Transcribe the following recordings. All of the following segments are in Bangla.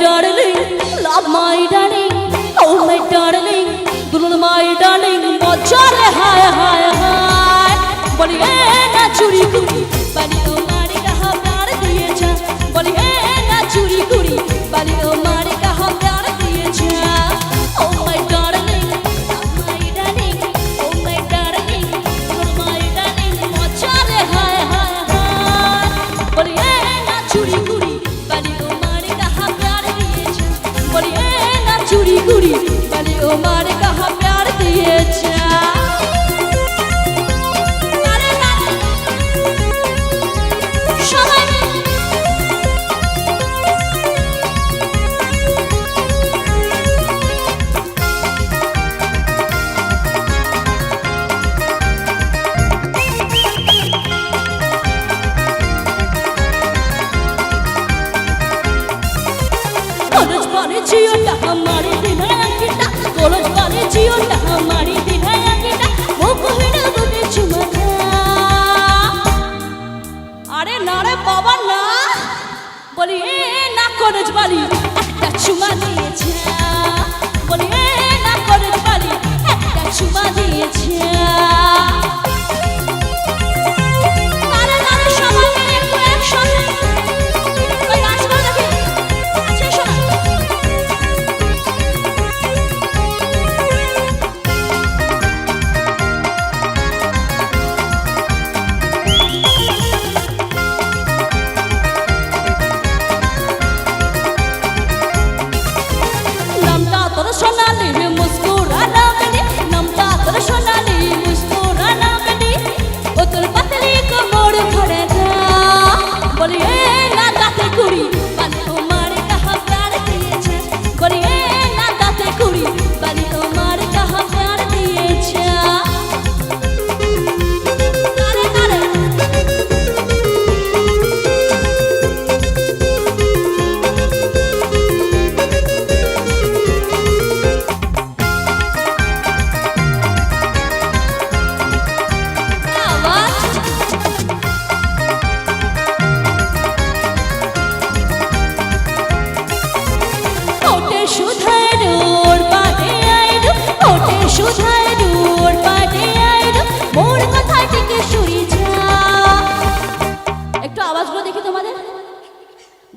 darling, love my darling, oh my darling, do my darling. ஜியோண்டா அம்மாடி தினாயா கிட்டா கோலோஜ் பாலே ஜியோண்டா அம்மாடி தினாயா கிட்டா ஓக்கு விடு குடி சுமதா আরে না রে বাবা না বলি এ না করেজ বালি একটা চুমা দিয়ে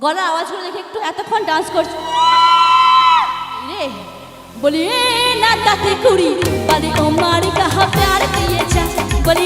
গলার আওয়াজগুলো দেখে একটু এতক্ষণ ডান্স করছে। রে, বলি না তাতে কুড়ি, বলি ও মারি কাহা প্যার দিয়েছে? বলি